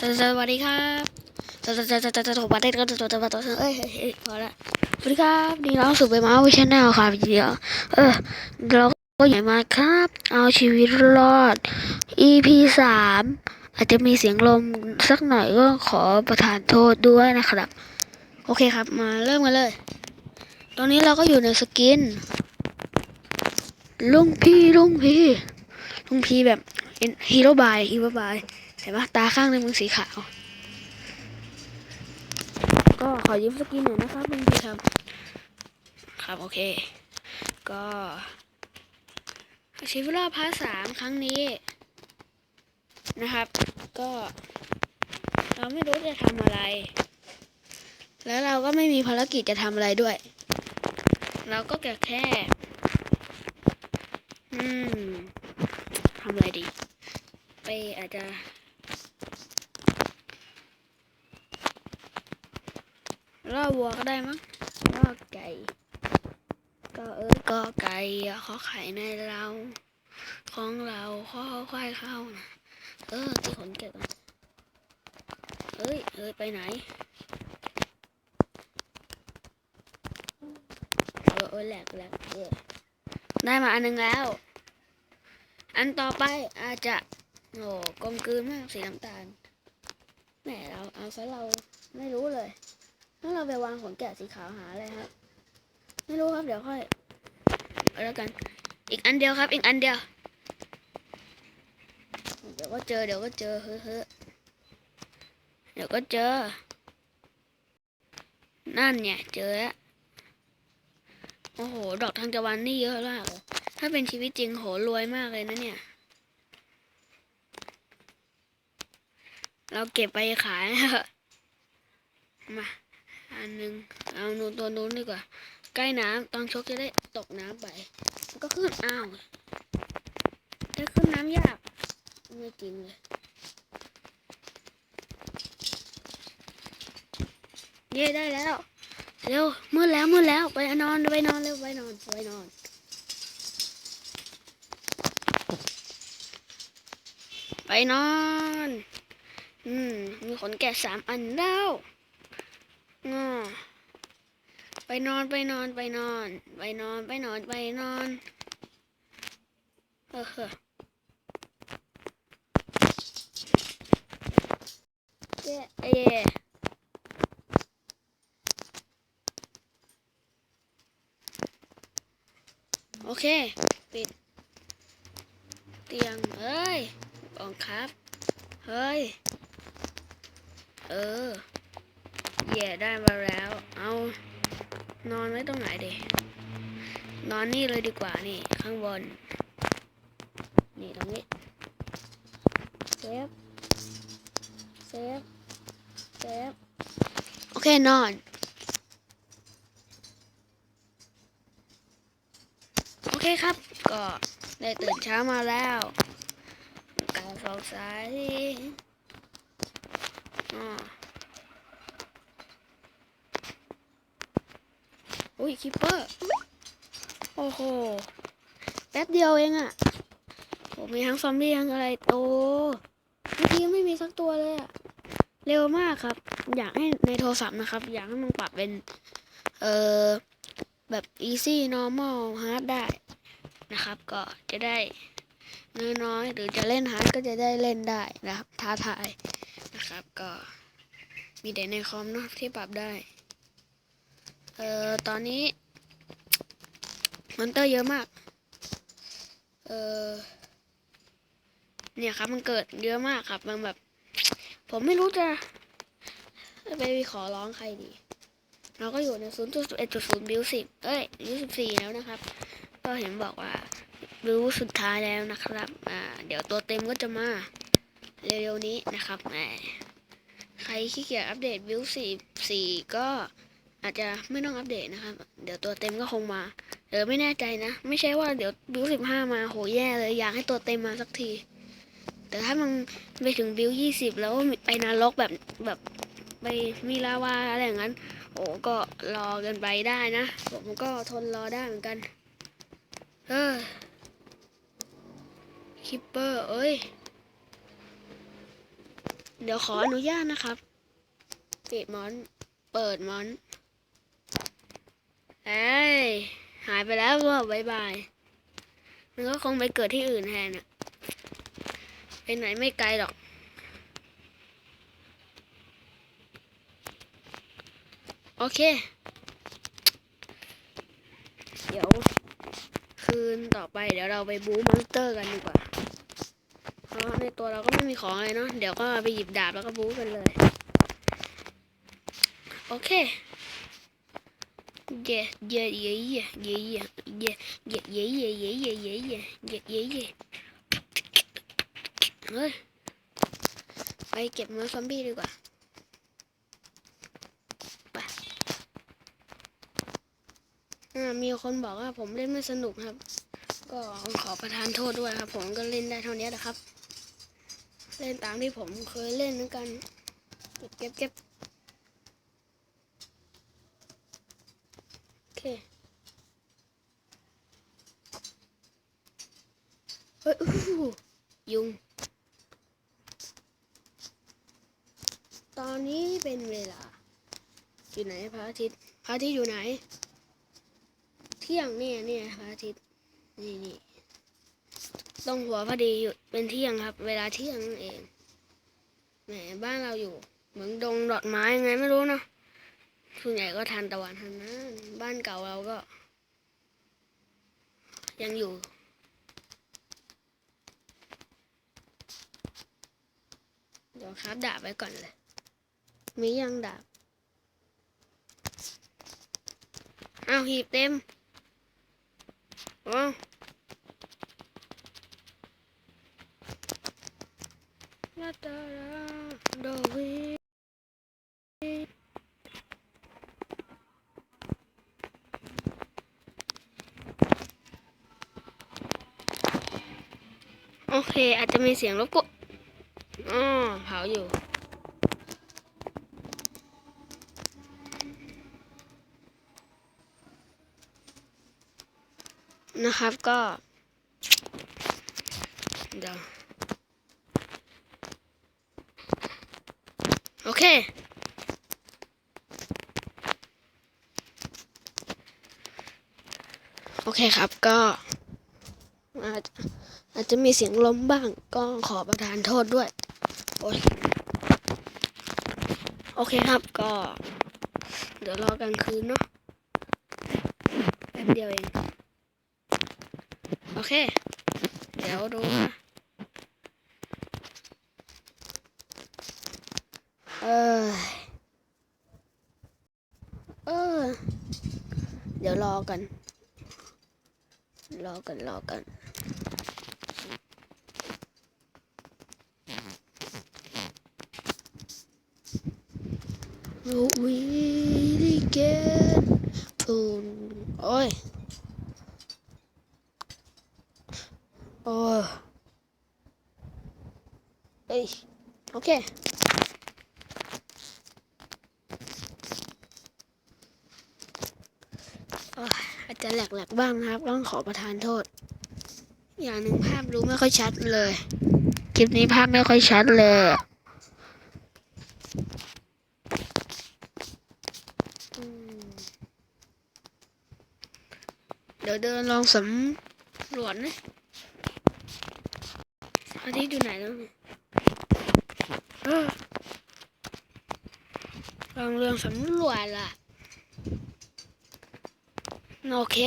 สวัสดีครับสวัสดีสวัสดีสวัสดีสวัสดีสวัสดีสวัสดีสวัสดีเอ้ยเอ้ยเอ้ยพอละสวัสดีครับนี่เราสู่ไปมาวิชแนลครับเดี๋ยวเออเราก็ใหญ่มาครับ เอาชีวิตรอด EP สามอาจจะมีเสียงลมสักหน่อยก็ขอประทานโทษด้วยนะครับ โอเคครับมาเริ่มกันเลย ตอนนี้เราก็อยู่ในสกิน ลุงพี่ลุงพี่ลุงพี่แบบฮีโร่บายฮีโร่บาย เห็นปะตาข้างในมึงสีขาว ก็ขอยืมสกินหน่อยนะครับลุงพี่ครับ ครับโอเค ก็ชีวิตรอดพาร์ทสามครั้งนี้ นะครับ ก็ เราไม่รู้จะทำอะไร แล้วเราก็ไม่มีภารกิจจะทำอะไรด้วย เราก็แค่แค่อืมทำอะไรดี ไปอาจจะ ล่อวัวก็ได้มั้งล่อไก่ ก็เออก็ไก่เขาไข่ในเราของเราข้อควายเข้านะเออที่ขนเก็บเอ้ยเอ้ยไปไหนเออเออแหลกแหลกเออได้มาอันหนึงแล้ว อันต่อไปอาจจะโอ้กลมกลืนมากสีน้ำตาลแหมเราเอาซะเราไม่รู้เลย แล้วเราไปวางขนแกะสีขาวหาอะไรครับ ไม่รู้ครับเดี๋ยวค่อยเอาแล้วกัน อีกอันเดียวครับ อีกอันเดียว เดี๋ยวก็เจอเดี๋ยวก็เจอเฮ้อเดี๋ยวก็เจอ นั่นเนี่ยเจอแล้วโอ้โห ดอกทานตะวันนี่เยอะมากเลยถ้าเป็นชีวิตจริงโหรวยมากเลยนะเนี่ย เราเก็บไปขายมา อันหนึ่งเอานูนตัวนู้นดีกว่า ใกล้น้ำตอนชกจะได้ตกน้ำไปก็ขึ้นอ้าวได้ขึ้นน้ำยาก ไม่จริงเลยเย่ได้แล้วเร็วมืดแล้วมืดแล้วไปนอนไปนอนเร็วไปนอนไปนอนไปนอน อืม มีขนแกะสามอันแล้ว งอไปนอนไปนอนไปนอน ไปนอนไปนอนไปนอนเออเฮ้อเย้เย่โอเค ปิด เตียงเอ้ยองครับ เฮ้ย เออ แย่ได้มาแล้ว เอานอนไว้ตรงไหนดีนอนนี่เลยดีกว่านี่ข้างบน นี่ตรงนี้ เซฟ เซฟ เซฟ โอเคนอน โอเคครับ ก็ได้ตื่นเช้ามาแล้วการสองสายอ๋อ อุ้ยคิปเปอร์ โอ้โห แป๊บเดียวเองอะผมมีทั้งซอมบี้ทั้งอะไรโตเมื่อกี้ไม่มีสักตัวเลยอะเร็วมากครับ อยากให้ในโทรศัพท์นะครับ อยากให้มันปรับเป็น เอ่อ แบบ easy normal hard ได้นะครับ ก็จะได้น้อยๆหรือจะเล่นฮาร์ดก็จะได้เล่นได้นะครับท้าทายนะครับก็มีแต่ในคอมเนาะที่ปรับได้ เอ่อตอนนี้มอนเตอร์เยอะมาก เอ่อเนี่ยครับมันเกิดเยอะมากครับ มันแบบ ผมไม่รู้จะไปขอร้องใครดี เราก็อยู่ใน 0.1.0บิลสิบเอ้ยบิลสิบสี่แล้วนะครับ ก็เห็นบอกว่าบิลสุดท้ายแล้วนะครับ อ่า เดี๋ยวตัวเต็มก็จะมา เร็วๆนี้นะครับแหมใครขี้เกียจอัปเดตบิลสี่สี่ก็ อาจจะไม่ต้องอัปเดตนะครับ เดี๋ยวตัวเต็มก็คงมาเดี๋ยวไม่แน่ใจนะ ไม่ใช่ว่าเดี๋ยวบิลสิบห้ามาโหแย่เลยอยากให้ตัวเต็มมาสักที แต่ถ้ามันไปถึงบิลยี่สิบแล้วไปนรกแบบแบบไปมีลาวาอะไรอย่างนั้น โอ้ก็รอกันไปได้นะ ผมก็ทนรอได้เหมือนกัน เออคิปเปอร์เอ้ย เดี๋ยวขออนุญาตนะครับปิดมอน เปิดมอน เอ้ยหายไปแล้วก็บายบาย มันก็คงไปเกิดที่อื่นแทนอะไปไหนไม่ไกลหรอก โอเค เดี๋ยว คืนต่อไปเดี๋ยวเราไปบูมอนสเตอร์กันดีกว่า เพราะในตัวเราก็ไม่มีของอะไรเนาะ เดี๋ยวก็ไปหยิบดาบแล้วก็บูกันเลย โอเค เย่เย่เย่เย่เย่เย่เย่เย่เย่เย่เย่เย่เย่เย่เย่เย่เย่เฮ้ยไปเก็บเนื้อซอมบี้ดีกว่าไปอ่ามีคนบอกว่าผมเล่นไม่สนุกครับ ก็ขอประทานโทษด้วยครับ ผมก็เล่นได้เท่านี้นะครับ เล่นตามที่ผมเคยเล่นเหมือนกัน เก็บเก็บเก็บโอ เคเฮ้ยอู้หูยุง ตอนนี้เป็นเวลา อยู่ไหนพระอาทิตย์พระอาทิตย์อยู่ไหน เที่ยงเนี่ยเนี่ยพระอาทิตย์นี่นี่ตรงหัวพอดีอยู่เป็นเที่ยงครับ เวลาเที่ยงนั่นเองแหมบ้านเราอยู่ เหมือนดงดอกไม้ยังไงไม่รู้เนาะ ส่วนใหญ่ก็ทานตะวันทันนั้นบ้านเก่าเราก็ ยังอยู่ เดี๋ยวครับดาบไว้ก่อนเลย มียังดาบเอาหีบเต็มอ้าวลาตาลาโดวิโอ เคอาจจะมีเสียงรบกวนอ๋อเผาอยู่ นะครับก็เดี๋ยวโอเคโอเคครับก็ อาจจะมีเสียงลมบ้าง ก็ขอประทานโทษด้วย โอ้ยโอเคครับก็ เดี๋ยวรอกลางคืนเนาะแป๊บเดียวเอง โอเค เดี๋ยวดูนะเออเออ เดี๋ยวรอกัน รอกันรอกัน We get ปูนโอ้ยโอ้ยเอ้ยโอเคโอ้ยอาจจะแหลกๆบ้างนะครับ ต้องขอประทานโทษ อย่างหนึ่งภาพรู้ไม่ค่อยชัดเลย คลิปนี้ภาพไม่ค่อยชัดเลยอืมเดี๋ยวเดินลองสำรวจนะอาทิตย์อยู่ไหนแล้วเนี่ยลองเรื่องสำรวจล่ะ โอเค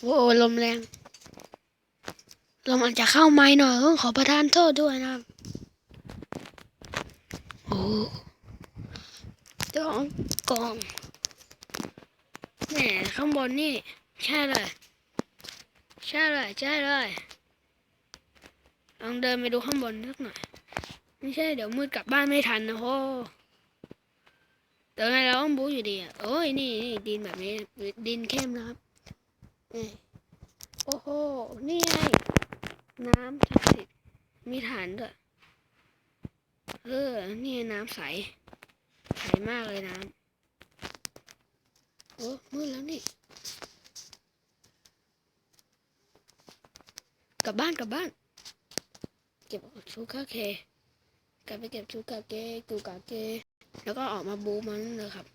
โอ้ลมแรง ลมอาจจะเข้าไม้หน่อยต้องขอประทานโทษด้วยนะโอ้จองกอง ข้างบนนี่ ใช่เลย ใช่เลยใช่เลยลองเดินไปดูข้างบนสักหน่อย ไม่ใช่เดี๋ยวมืดกลับบ้านไม่ทันนะโหแต่ไงเราต้องบู๊อยู่ดีอะโอ้ยนี่นี่ดินแบบนี้ ดินเข้มนะครับนี่โอ้โห นี่ไงน้ำศักดิ์สิทธิ์มีฐานด้วย เออ นี่น้ำใส ใสมากเลยน้ำ โอ้มืดแล้วนี่ กลับบ้านกลับบ้าน เก็บชูคาเคกลับไปเก็บชุดกาเกกูกาเกแล้วก็ออกมาบูมันเลยครับ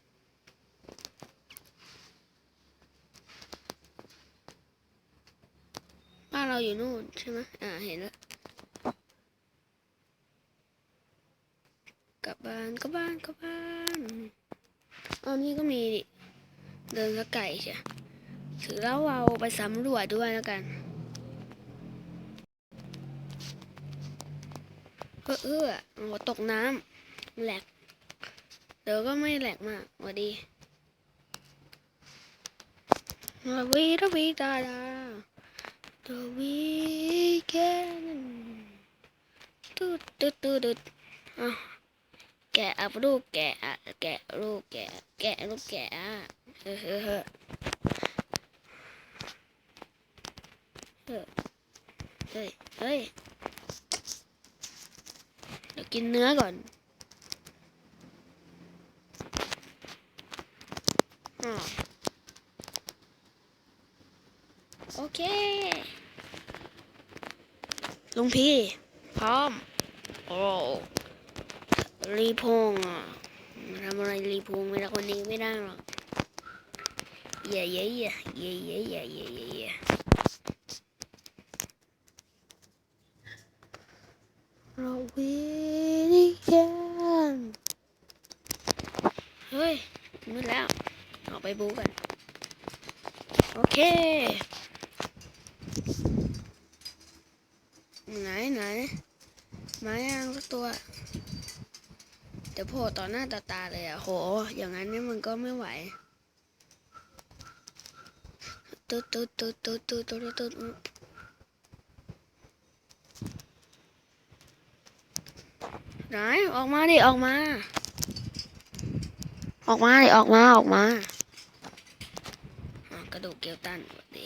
บ้านเราอยู่นู่นใช่ไหมอ่าเห็นแล้ว กลับบ้านกลับบ้านกลับบ้านอันนี้ก็มีดิ เดินสกไก่ใช่ถือแล้วเราไปสำรวจด้วยแล้วกันเออเออโอ้ตกน้ำแหลก เดี๋ยวก็ไม่แหลกมากหวัดดีระวีระวีดาดา The weekend ตุ๊ดตุ๊ดตุ๊ดตุ๊ดอะแกะอับลูกแกะอ่แกะลูกแกะแกะลูกแกะอะ เฮ้อเฮ้อเฮ้อเฮ้อเฮ้ยเฮ้ยเดี๋ยวกินเนื้อก่อนอะโอเค ลุงพี่ พร้อม โอ้รีพงษ์อะทำอะไรรีพงษ์ไม่ได้คนนี้ไม่ได้หรอก เย่เย่เย่เย่เย่เย่เย่เย่เย่เราวินิกันเฮ้ยมืดแล้วออกไปบูกัน โอเค ไหนไหนไม้ย่างสักตัว เดี๋ยวโผล่ต่อหน้าต่อตาเลยอะโห อย่างนั้นนี่มันก็ไม่ไหว ตุ๊ดตุ๊ดตุ๊ดตุ๊ดตุ๊ดตุ๊ดตุ๊ดไหนออกมาดิออกมา ออกมาดิออกมาออกมากระดูกเกลตันสวัสดี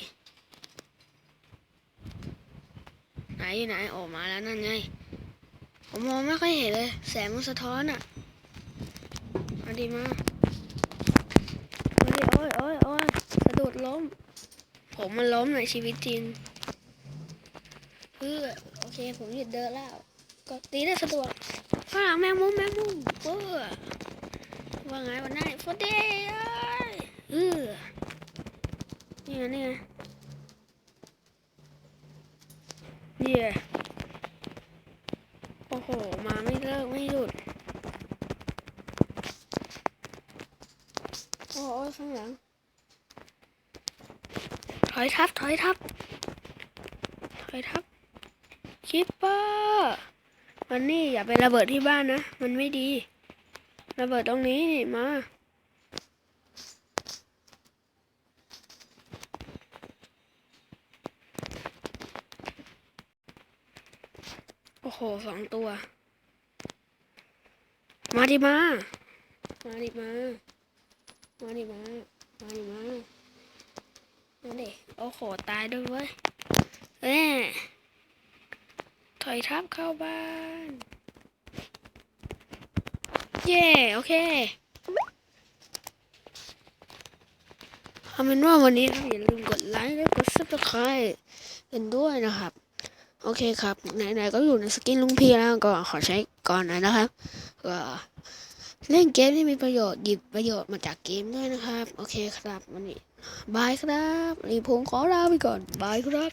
ไหนอยู่ไหนออกมาแล้วนั่นไงผมมองไม่ค่อยเห็นเลย แสงมันสะท้อนอะมาดีมามาดิโอ้ยโอ้ยโอ้ยสะดุดล้ม ผมมันล้มในชีวิตจริงเพื่อโอเค ผมหยุดเดินแล้ว ก็ตีได้สะดวกข้างหลังแมงมุมแมงมุมเพื่อว่าไงวันไหนฟอดเด้เอ้ยเออนี่ไงนี่ไงนี่ไงโอ้โห มาไม่เลิกไม่หยุด โอ้โอ้ข้างหลัง อยทับ ถอยทับ ถอยทับ คิปเปอร์มันนี่อย่าไประเบิดที่บ้านนะ มันไม่ดี ระเบิดตรงนี้นี่มา โอ้โหสองตัว มาดิมา มาดิมา มาดิมา มาดิมา มาดิโอ้โห ตายด้วยเว้ยเอ้ยถอยทับเข้าบ้าน เย่โอเคเอาเป็นว่าวันนี้ครับอย่าลืมกดไลค์และกด subscribe กันด้วยนะครับ โอเคครับ ไหนๆก็อยู่ในสกินลุงพี่แล้วก็ขอใช้ก่อนหน่อยนะครับก็เล่นเกมที่มีประโยชน์หยิบประโยชน์มาจากเกมด้วยนะครับ โอเคครับวันนี้ บายครับรีพงขอลาไปก่อน บายครับ